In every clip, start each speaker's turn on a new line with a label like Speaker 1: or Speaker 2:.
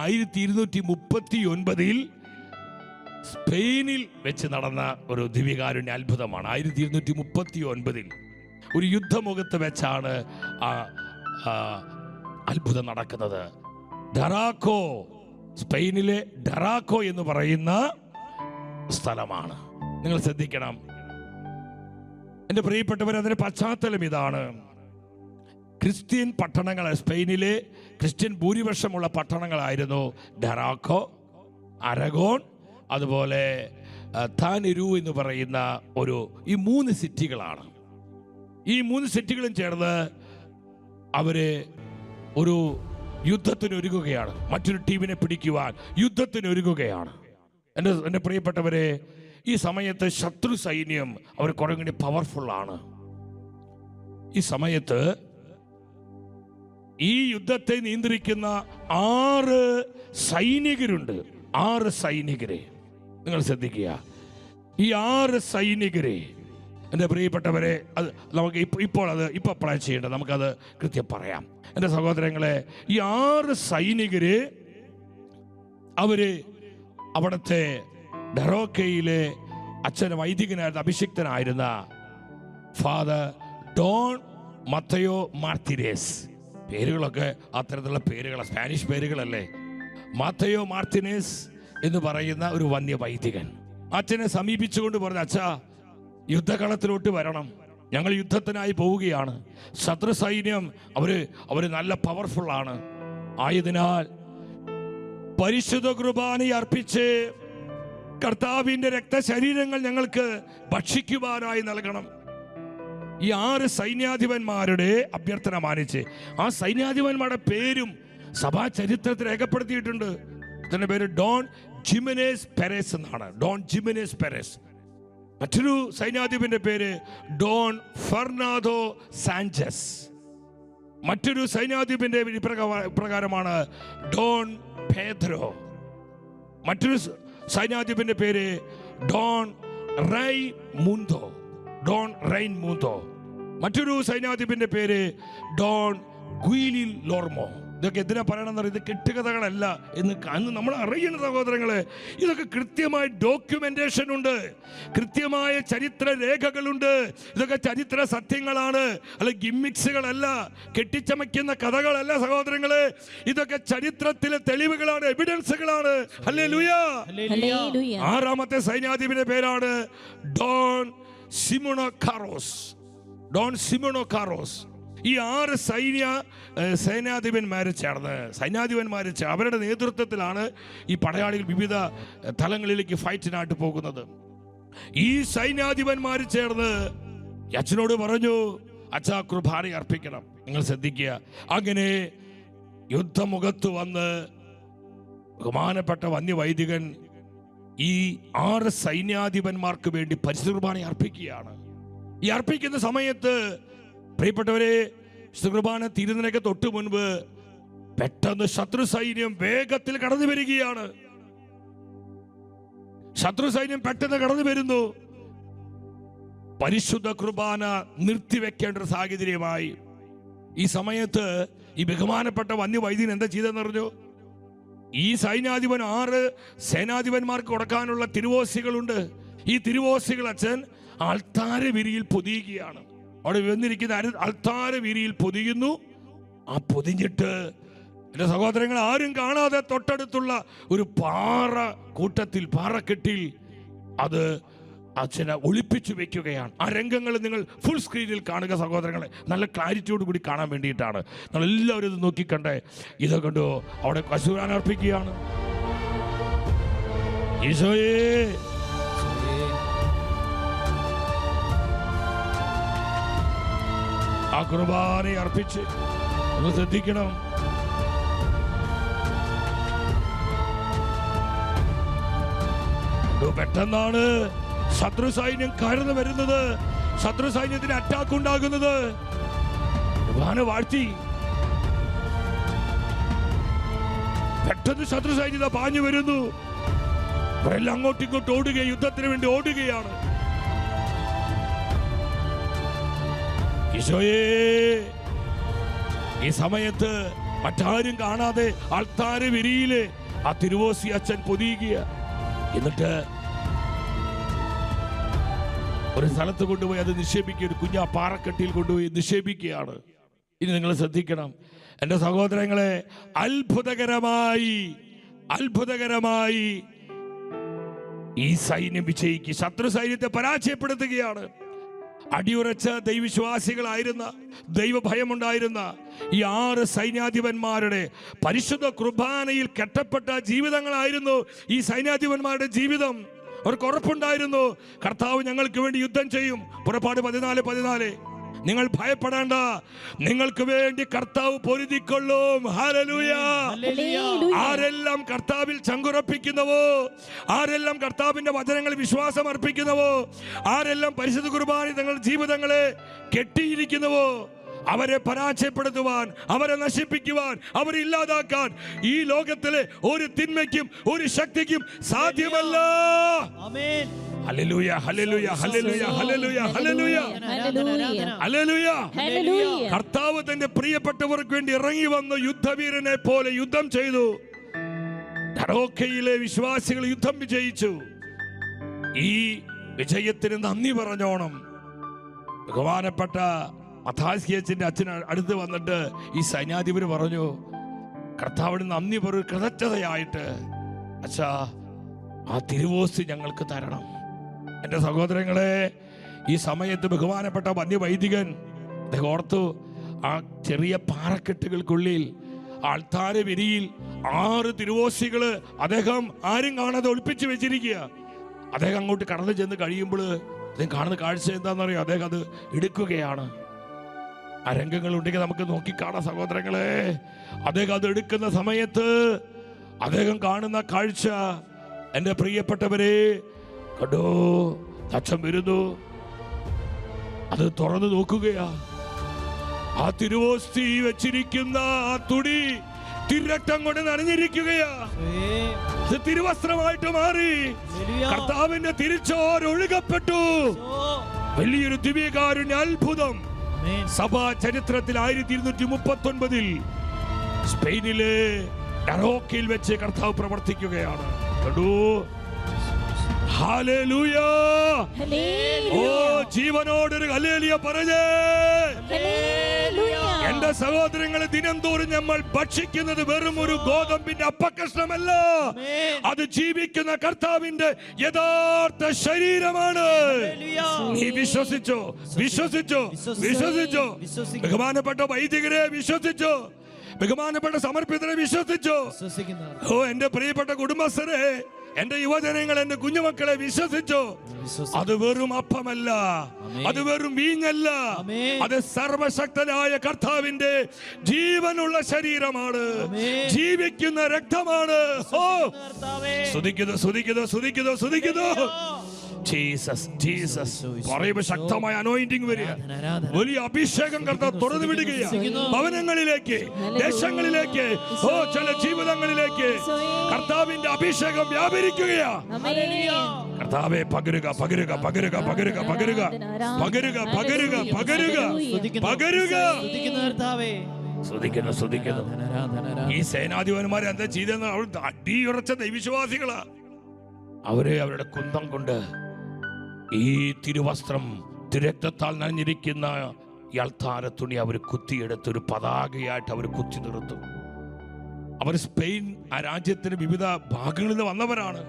Speaker 1: ആയിരത്തി ഇരുന്നൂറ്റി മുപ്പത്തി ഒൻപതിൽ സ്പെയിനിൽ വെച്ച് നടന്ന ഒരു ദിവ്യകാരുണ്യ അത്ഭുതമാണ്. ആയിരത്തി ഇരുന്നൂറ്റി മുപ്പത്തി ഒൻപതിൽ ഒരു യുദ്ധമുഖത്ത് വെച്ചാണ് ആ അത്ഭുതം നടക്കുന്നത്. ഡറാക്കോ സ്പെയിനിലെ ഡറാക്കോ എന്ന് പറയുന്ന സ്ഥലമാണ്. നിങ്ങൾ ശ്രദ്ധിക്കണം. എന്റെ പ്രിയപ്പെട്ടവർ അതിന്റെ പശ്ചാത്തലം ഇതാണ്. ക്രിസ്ത്യൻ പട്ടണങ്ങൾ സ്പെയിനിലെ ക്രിസ്ത്യൻ ഭൂരിപക്ഷമുള്ള പട്ടണങ്ങളായിരുന്നു ഡെറാക്കോ അരഗോൺ അതുപോലെ താനിരു എന്ന് പറയുന്ന ഒരു ഈ മൂന്ന് സിറ്റികളാണ്. ഈ മൂന്ന് സിറ്റികളും ചേർന്ന് അവർ ഒരു യുദ്ധത്തിന് ഒരുങ്ങുകയാണ് മറ്റൊരു ടീമിനെ പിടിക്കുവാൻ യുദ്ധത്തിന് ഒരുങ്ങുകയാണ് എന്റെ എന്റെ പ്രിയപ്പെട്ടവരെ ഈ സമയത്ത് ശത്രു സൈന്യം അവർ കുറേ കൂടി പവർഫുള്ളാണ് ഈ സമയത്ത് ഈ യുദ്ധത്തെ നിയന്ത്രിക്കുന്ന ആറ് സൈനികരുണ്ട്. ആറ് സൈനികരെ. നിങ്ങൾ ശ്രദ്ധിക്കുക. ഈ ആറ് സൈനികരെ. എന്റെ പ്രിയപ്പെട്ടവരെ അത് നമുക്ക് ഇപ്പോൾ അത് ഇപ്പോൾ അപ്ലൈ ചെയ്യേണ്ടത് നമുക്കത് കൃത്യം പറയാം. എന്റെ സഹോദരങ്ങളെ ഈ ആറ് സൈനികര് അവർ അവിടുത്തെ ഡെറോക്കയിലെ അച്ഛൻ വൈദികനായിരുന്ന അഭിഷിക്തനായിരുന്ന ഫാദർ ഡോൺ മത്തയോ മാർത്തിനേസ്. പേരുകളൊക്കെ അത്തരത്തിലുള്ള പേരുകൾ സ്പാനിഷ് പേരുകളല്ലേ? മാത്തയോ മാർട്ടിനേസ് എന്ന് പറയുന്ന ഒരു വന്യ വൈദികൻ അച്ഛനെ സമീപിച്ചുകൊണ്ട് പറഞ്ഞു അച്ഛാ യുദ്ധകളത്തിലോട്ട് വരണം. ഞങ്ങൾ യുദ്ധത്തിനായി പോവുകയാണ്. ശത്രു സൈന്യം അവർ അവർ നല്ല പവർഫുൾ ആണ്. ആയതിനാൽ പരിശുദ്ധ കുർബാന അർപ്പിച്ച് കർത്താവിന്റെ രക്തശരീരങ്ങൾ ഞങ്ങൾക്ക് ഭക്ഷിക്കുവാനായി നൽകണം. ഈ ആറ് സൈന്യാധിപന്മാരുടെ അഭ്യർത്ഥന മാനിച്ച്. ആ സൈന്യാധിപന്മാരുടെ പേരും സഭാ ചരിത്രത്തിൽ രേഖപ്പെടുത്തിയിട്ടുണ്ട്. ഇതിന്റെ പേര് ഡോൺ ജിമിനേസ് പെരേസ് എന്നാണ്. Don Jimenez Perez. മറ്റൊരു സൈന്യാധിപന്റെ പേര് ഡോൺ ഫെർണാദോ സാഞ്ചസ്. മറ്റൊരു സൈന്യാധിപന്റെ പ്രകാരമാണ് ഇപ്രകാരമാണ് ഡോൺ പേദ്രോ. മറ്റൊരു സൈന്യാധിപന്റെ പേര് Don Raimundo. Don Rhine മൂന്തോ മറ്റൊരു സൈന്യാധിപന്റെ പേര് ഡോൺ ഗുയിലിൽ ലോർമോ. ഇതൊക്കെ എന്തിനാ പറയണമെന്ന് ഇത് കെട്ടുകഥകളല്ല എന്ന് അന്ന് നമ്മൾ അറിയണ സഹോദരങ്ങളെ ഇതൊക്കെ കൃത്യമായ ഡോക്യുമെന്റേഷൻ ഉണ്ട്. കൃത്യമായ ചരിത്ര രേഖകളുണ്ട് ഇതൊക്കെ ചരിത്ര സത്യങ്ങളാണ്. അല്ല ഗിമ്മിക്സുകളല്ല കെട്ടിച്ചമയ്ക്കുന്ന കഥകളല്ല സഹോദരങ്ങളെ. ഇതൊക്കെ ചരിത്രത്തിലെ തെളിവുകളാണ് എവിഡൻസുകളാണ് അല്ലേ ലുയാ ആറാമത്തെ സൈന്യാധിപന്റെ പേരാണ് ഡോൺ സിമോണോ കാറോസ് ഡോൺ സിമോണോ കാറോസ് ഈ ആറ് സൈന്യ സൈന്യാധിപന്മാർ ചേർന്ന് സൈന്യാധിപന്മാർ അവരുടെ നേതൃത്വത്തിലാണ് ഈ പടയാളികൾ വിവിധ തലങ്ങളിലേക്ക് ഫൈറ്റിനായിട്ട് പോകുന്നത്. ഈ സൈന്യാധിപന്മാർ ചേർന്ന് അച്ഛനോട് പറഞ്ഞു അച്ഛാ കുർബാന അർപ്പിക്കണം. നിങ്ങൾ ശ്രദ്ധിക്കുക. അങ്ങനെ യുദ്ധമുഖത്ത് വന്ന് ബഹുമാനപ്പെട്ട വന്യവൈദികൻ ഈ ആറ് സൈന്യാധിപന്മാർക്ക് വേണ്ടി പരിശുദ്ധ അർപ്പിക്കുകയാണ്. ഈ അർപ്പിക്കുന്ന സമയത്ത് പ്രിയപ്പെട്ടവരെ വിശുദ്ധ കുർബാന തീരുന്നതിനൊക്കെ തൊട്ട് മുൻപ് പെട്ടെന്ന് ശത്രു സൈന്യം വേഗത്തിൽ കടന്നു വരികയാണ്. ശത്രു സൈന്യം പെട്ടെന്ന് കടന്നു വരുന്നു. പരിശുദ്ധ കുർബാന നിർത്തിവെക്കേണ്ട ഒരു സാഹചര്യമായി. ഈ സമയത്ത് ഈ ബഹുമാനപ്പെട്ട വന്യവൈദ്യൻ എന്താ ചെയ്തെന്ന് പറഞ്ഞു ഈ സൈന്യാധിപൻ ആറ് സേനാധിപന്മാർക്ക് കൊടുക്കാനുള്ള തിരുവോസികളുണ്ട്. ഈ തിരുവോസികൾ അച്ഛൻ അൾത്താര വിരിയിൽ പൊതിയുകയാണ്. അവിടെ വന്നിരിക്കുന്ന അൾത്താര വിരിയിൽ പൊതിയുന്നു. ആ പൊതിഞ്ഞിട്ട് എന്റെ സഹോദരങ്ങൾ ആരും കാണാതെ തൊട്ടടുത്തുള്ള ഒരു പാറ കൂട്ടത്തിൽ പാറക്കെട്ടിൽ അത് അച്ഛനെ ഒളിപ്പിച്ചു വെക്കുകയാണ്. ആ രംഗങ്ങൾ നിങ്ങൾ ഫുൾ സ്ക്രീനിൽ കാണുക സഹോദരങ്ങളെ. നല്ല ക്ലാരിറ്റിയോട് കൂടി കാണാൻ വേണ്ടിയിട്ടാണ്. നിങ്ങൾ എല്ലാവരും ഇത് നോക്കിക്കണ്ടേ? ഇത് കണ്ടു? അവിടെ കശൂരാൻ അർപ്പിക്കുകയാണ്. ആ കുർബാനെ അർപ്പിച്ച് ഒന്ന് ശ്രദ്ധിക്കണം. പെട്ടെന്നാണ്. ശത്രു സൈന്യം കയറുന്നു വരുന്നത്. ശത്രു സൈന്യത്തിന് അറ്റാക്ക് ഉണ്ടാകുന്നത് വാഴ്ത്തി. പെട്ടെന്ന് ശത്രു സൈന്യത പാഞ്ഞു വരുന്നു. അവരെല്ലാം അങ്ങോട്ടും ഇങ്ങോട്ടും ഓടുക യുദ്ധത്തിന് വേണ്ടി ഓടുകയാണ്. ഈ സമയത്ത് മറ്റാരും കാണാതെ ആൾത്താര് വിരിയിൽ ആ തിരുവോസി അച്ഛൻ പൊതിയുക എന്നിട്ട് ഒരു സ്ഥലത്ത് കൊണ്ടുപോയി അത് നിക്ഷേപിക്കുക ഒരു കുഞ്ഞാ പാറക്കെട്ടിയിൽ കൊണ്ടുപോയി നിക്ഷേപിക്കുകയാണ്. ഇനി നിങ്ങൾ ശ്രദ്ധിക്കണം. എന്റെ സഹോദരങ്ങളെ അത്ഭുതകരമായി അത്ഭുതകരമായി ഈ സൈന്യം വിജയിക്ക് ശത്രു സൈന്യത്തെ പരാജയപ്പെടുത്തുകയാണ്. അടിയുറച്ച ദൈവവിശ്വാസികളായിരുന്ന ദൈവഭയമുണ്ടായിരുന്ന ഈ ആറ് സൈന്യാധിപന്മാരുടെ പരിശുദ്ധ കുർബാനയിൽ കെട്ടപ്പെട്ട ജീവിതങ്ങളായിരുന്നു ഈ സൈന്യാധിപന്മാരുടെ ജീവിതം. അവർക്ക് ഉറപ്പുണ്ടായിരുന്നു. കർത്താവ് ഞങ്ങൾക്ക് വേണ്ടി യുദ്ധം ചെയ്യും. പുറപ്പാട് പതിനാല് പതിനാല്. നിങ്ങൾ ഭയപ്പെടേണ്ട. നിങ്ങൾക്ക് വേണ്ടി കർത്താവ് പൊരുതിക്കൊള്ളും. ആരെല്ലാം കർത്താവിൽ ചങ്കുറപ്പിക്കുന്നവോ? ആരെല്ലാം കർത്താവിന്റെ വചനങ്ങൾ വിശ്വാസം അർപ്പിക്കുന്നവോ? ആരെല്ലാം പരിശുദ്ധ കുർബാന തങ്ങളുടെ ജീവിതങ്ങളെ കെട്ടിയിരിക്കുന്നുവോ? അവരെ പരാജയപ്പെടുത്തുവാൻ അവരെ നശിപ്പിക്കുവാൻ അവരെ ഇല്ലാതാക്കാൻ ഈ ലോകത്തിലെ ഒരു തിന്മയ്ക്കും ഒരു ശക്തിക്കും സാധ്യമല്ല. കർത്താവ് തന്റെ പ്രിയപ്പെട്ടവർക്ക് വേണ്ടി ഇറങ്ങി വന്ന യുദ്ധവീരനെ പോലെ യുദ്ധം ചെയ്തു. ധറോക്കയിലെ വിശ്വാസികൾ യുദ്ധം വിജയിച്ചു. ഈ വിജയത്തിന് നന്ദി പറഞ്ഞോണം. ബഹുമാനപ്പെട്ട മഥാസ്യച്ചിന്റെ അച്ഛൻ അടുത്ത് വന്നിട്ട് ഈ സൈന്യാധിപർ പറഞ്ഞു കർത്താവിന് നന്ദി പറ കൃതജ്ഞതയായിട്ട്. അച്ഛാ ആ തിരുവോസ് ഞങ്ങൾക്ക് തരണം. എന്റെ സഹോദരങ്ങളെ ഈ സമയത്ത് ബഹുമാനപ്പെട്ട വന്യവൈദികൻ അദ്ദേഹം ഓർത്തു ആ ചെറിയ പാറക്കെട്ടുകൾക്കുള്ളിൽ ആൾത്താര വിരിയിൽ ആറ് തിരുവോസികൾ അദ്ദേഹം ആരും കാണാതെ ഒളിപ്പിച്ചു വെച്ചിരിക്കുക. അദ്ദേഹം അങ്ങോട്ട് കടന്നു ചെന്ന് കഴിയുമ്പോൾ അദ്ദേഹം കാണുന്ന കാഴ്ച എന്താണെന്നറിയോ? അദ്ദേഹം അത് എടുക്കുകയാണ്. ആ രംഗങ്ങൾ ഉണ്ടെങ്കിൽ നമുക്ക് നോക്കിക്കാണാം സഹോദരങ്ങളെ. അദ്ദേഹം അത് എടുക്കുന്ന സമയത്ത് അദ്ദേഹം കാണുന്ന കാഴ്ച എന്റെ പ്രിയപ്പെട്ടവരെ കണ്ടോ? അച്ഛൻ വരുന്നു. അത് തുറന്നു നോക്കുകയാ. ആ തിരുവോസ്തി വെച്ചിരിക്കുന്ന ആ തുടി തിരട്ടം കൊണ്ട് നനഞ്ഞിരിക്കുകയാ. അത് തിരുവസ്ത്രമായിട്ട് മാറി. കർത്താവിന്റെ തിരിച്ചോർ ഒഴുകപ്പെട്ടു വലിയൊരു ദിവ്യകാരുണ്യ അത്ഭുതം. സഭാ ചരിത്രത്തിൽ ആയിരത്തി ഇരുന്നൂറ്റി മുപ്പത്തി ഒൻപതിൽ സ്പെയിനിലെ ഡറോക്കയിൽ വെച്ച് കർത്താവ് പ്രവർത്തിക്കുകയാണ്. കണ്ടു? ഓ ജീവനോടൊരു ഹലേലിയ പറഞ്ഞേ. എന്റെ സഹോദരങ്ങളെ ദിനം തോറും നമ്മൾ ഭക്ഷിക്കുന്നത് വെറും ഒരു ഗോതമ്പിന്റെ അപ്പക്കഷ്ണമല്ല. അത് ജീവിക്കുന്ന കർത്താവിന്റെ യഥാർത്ഥ ശരീരമാണ്. നീ വിശ്വസിച്ചോ? വിശ്വസിച്ചോ? വിശ്വസിച്ചോ. ബഹുമാനപ്പെട്ട വൈദികരെ വിശ്വസിച്ചോ? ബഹുമാനപ്പെട്ട സമർപ്പിതരെ വിശ്വസിച്ചോ? ഓ എന്റെ പ്രിയപ്പെട്ട കുടുംബസ്ഥരെ എന്റെ യുവജനങ്ങൾ എന്റെ കുഞ്ഞുമക്കളെ വിശ്വസിച്ചു? അത് വെറും അപ്പമല്ല. അത് വെറും വീഞ്ഞല്ല. അത് സർവശക്തനായ കർത്താവിന്റെ ജീവനുള്ള ശരീരമാണ്. ജീവിക്കുന്ന രക്തമാണ്. ഓ. സ്തുതിക്കുന്നു സ്തുതിക്കുന്നു സ്തുതിക്കുന്നു. സ്തുതിക്കുന്നു. ജീസസ് ജീസസ് പറയുമ്പോ ശക്തമായ അനോയിന്റിങ് വരിക. വലിയ അഭിഷേകം കർത്താവ് തുറന്നു വിടുകയാണ്. ഭവനങ്ങളിലേക്ക് ദേശങ്ങളിലേക്ക് ഓ ചില ജീവിതങ്ങളിലേക്ക് കർത്താവിന്റെ അഭിഷേകം വ്യാപരിക്കുകയാ. കർത്താവെ പകരുക പകരുക പകരുക പകരുക പകരുക. പകരുക പകരുക പകരുക. പകരുക. ശ്രദ്ധിക്കുന്നു ശ്രദ്ധിക്കുന്നു ഈ സേനാധിപന്മാരെ എന്താ ചെയ്തെന്ന് അവൾ അടിയുറച്ച ദൈവിശ്വാസികളാ അവരെ അവരുടെ കുന്തം കൊണ്ട് ഈ തിരുവസ്ത്രം തിരക്തത്താൽ നനഞ്ഞിരിക്കുന്ന ഇയാൾ താര തുണി അവർ കുത്തിയെടുത്ത് ഒരു പതാകയായിട്ട് അവർ കുത്തി നിർത്തും. അവർ സ്പെയിൻ ആ രാജ്യത്തിന് വിവിധ ഭാഗങ്ങളിൽ നിന്ന് വന്നവരാണ്.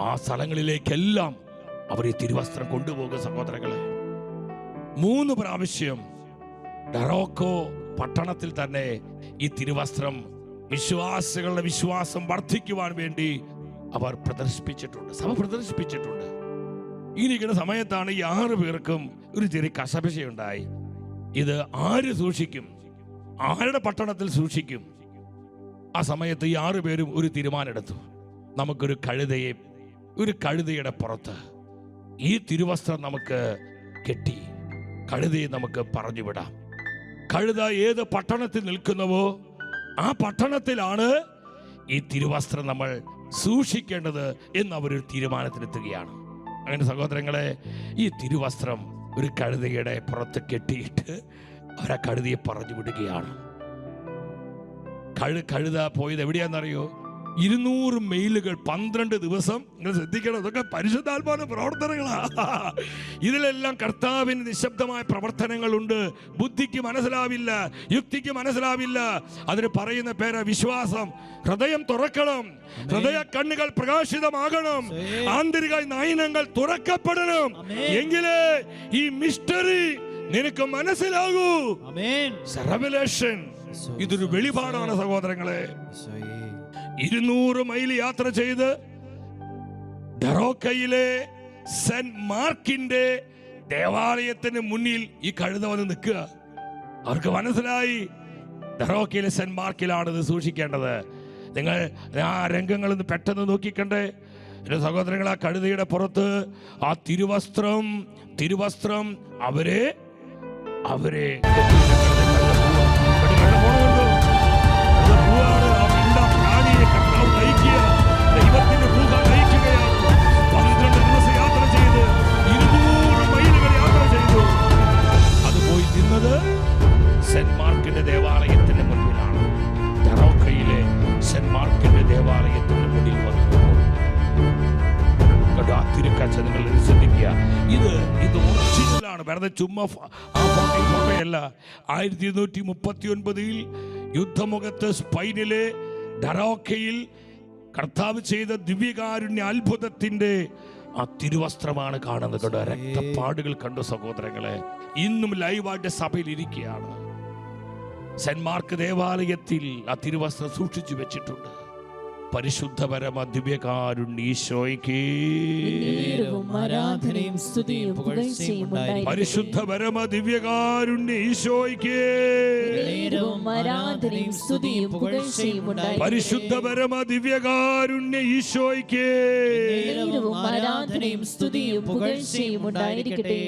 Speaker 1: ആ സ്ഥലങ്ങളിലേക്കെല്ലാം അവർ ഈ തിരുവസ്ത്രം കൊണ്ടുപോകുക സഹോദരങ്ങളെ. മൂന്ന് പ്രാവശ്യം ഡറോക്കോ പട്ടണത്തിൽ തന്നെ ഈ തിരുവസ്ത്രം വിശ്വാസികളുടെ വിശ്വാസം വർദ്ധിക്കുവാൻ വേണ്ടി അവർ പ്രദർശിപ്പിച്ചിട്ടുണ്ട്. സഭ പ്രദർശിപ്പിച്ചിട്ടുണ്ട്. ഇരിക്കുന്ന സമയത്താണ് ഈ ആറ് പേർക്കും ഒരു ചെറിയ കശപശയുണ്ടായി ഇത് ആര് സൂക്ഷിക്കും? ആരുടെ പട്ടണത്തിൽ സൂക്ഷിക്കും? ആ സമയത്ത് ഈ ആറ് പേരും ഒരു തീരുമാനമെടുത്തു. നമുക്കൊരു കഴുതയെ ഒരു കഴുതയുടെ പുറത്ത് ഈ തിരുവസ്ത്രം നമുക്ക് കെട്ടി കഴുതയെ നമുക്ക് പറഞ്ഞു വിടാം കഴുത ഏത് പട്ടണത്തിൽ നിൽക്കുന്നുവോ ആ പട്ടണത്തിലാണ് ഈ തിരുവസ്ത്രം നമ്മൾ സൂക്ഷിക്കേണ്ടത് എന്ന് അവരൊരു തീരുമാനത്തിലെത്തുകയാണ്. അങ്ങനെ സഹോദരങ്ങളെ ഈ തിരുവസ്ത്രം ഒരു കഴുതയുടെ പുറത്ത് കെട്ടിയിട്ട് അവരാ കഴുതയെ പറഞ്ഞു വിടുകയാണ്. കഴു കഴുത പോയത് എവിടെയാണെന്നറിയോ? ഇരുന്നൂറ് മെയിലുകൾ പന്ത്രണ്ട് ദിവസം. നിങ്ങൾ ശ്രദ്ധിക്കണം ഇതൊക്കെ പരിശുദ്ധാത്മാവിന്റെ പ്രവർത്തനങ്ങളാ. ഇതിലെല്ലാം കർത്താവിന് നിശബ്ദമായ പ്രവർത്തനങ്ങളുണ്ട്. ബുദ്ധിക്ക് മനസ്സിലാവില്ല യുക്തിക്ക് മനസ്സിലാവില്ല. അതിന് പറയുന്ന പേരാ വിശ്വാസം. ഹൃദയം തുറക്കണം. ഹൃദയ കണ്ണുകൾ പ്രകാശിതമാകണം. ആന്തരിക നയനങ്ങൾ തുറക്കപ്പെടണം. എങ്കിലേ ഈ മിസ്റ്ററി നിനക്ക് മനസ്സിലാകൂ. ഇതൊരു വെളിപാടാണ് സഹോദരങ്ങളെ. ഇരുന്നൂറ് മൈൽ യാത്ര ചെയ്ത് ഡറോക്കയിലെ സെന്റ് മാർക്കിന്റെ ദേവാലയത്തിന് മുന്നിൽ ഈ കഴുത വന്ന് നിൽക്കുക. അവർക്ക് മനസ്സിലായി ഡറോക്കയിലെ സെന്റ് മാർക്കിലാണ് ഇത് സൂക്ഷിക്കേണ്ടത്. നിങ്ങൾ ആ രംഗങ്ങൾ ഒന്ന് പെട്ടെന്ന് നോക്കിക്കണ്ടേ. എന്റെ സഹോദരങ്ങൾ ആ കഴുതയുടെ പുറത്ത് ആ തിരുവസ്ത്രം തിരുവസ്ത്രം അവരെ അവരെ വെറുതെ ചുമ്മാ ഫോട്ടോയല്ല ആയിരത്തി ഇരുന്നൂറ്റി മുപ്പത്തി ഒൻപതിൽ യുദ്ധമുഖത്ത് സ്പൈനിലെ ഡറോക്കയിൽ കർത്താവ് ചെയ്ത ദിവ്യകാരുണ്യ അത്ഭുതത്തിന്റെ ആ തിരുവസ്ത്രമാണ് കാണുന്നത് രക്തപ്പാടുകൾ കണ്ടു സഹോദരങ്ങളെ. ഇന്നും ലൈവായിട്ട് സഭയിൽ ഇരിക്കുകയാണ്. സെന്റ് മാർക്ക് ദേവാലയത്തിൽ ആ തിരുവസ്ത്രം സൂക്ഷിച്ചു വെച്ചിട്ടുണ്ട്. പരിശുദ്ധ പരമ ദിവ്യകാരുണ്യ ഈശോയ്ക്ക്
Speaker 2: ആരാധനയും സ്തുതിയും പുകഴ്ചയും ഉണ്ടായിരിക്കട്ടെ.
Speaker 1: പരിശുദ്ധ പരമ. പരിശുദ്ധ പരമ ദിവ്യകാരുണ്യ ഈശോയ്ക്ക്
Speaker 2: ആരാധനയും സ്തുതിയും പുകഴ്ചയും ഉണ്ടായിരിക്കട്ടെ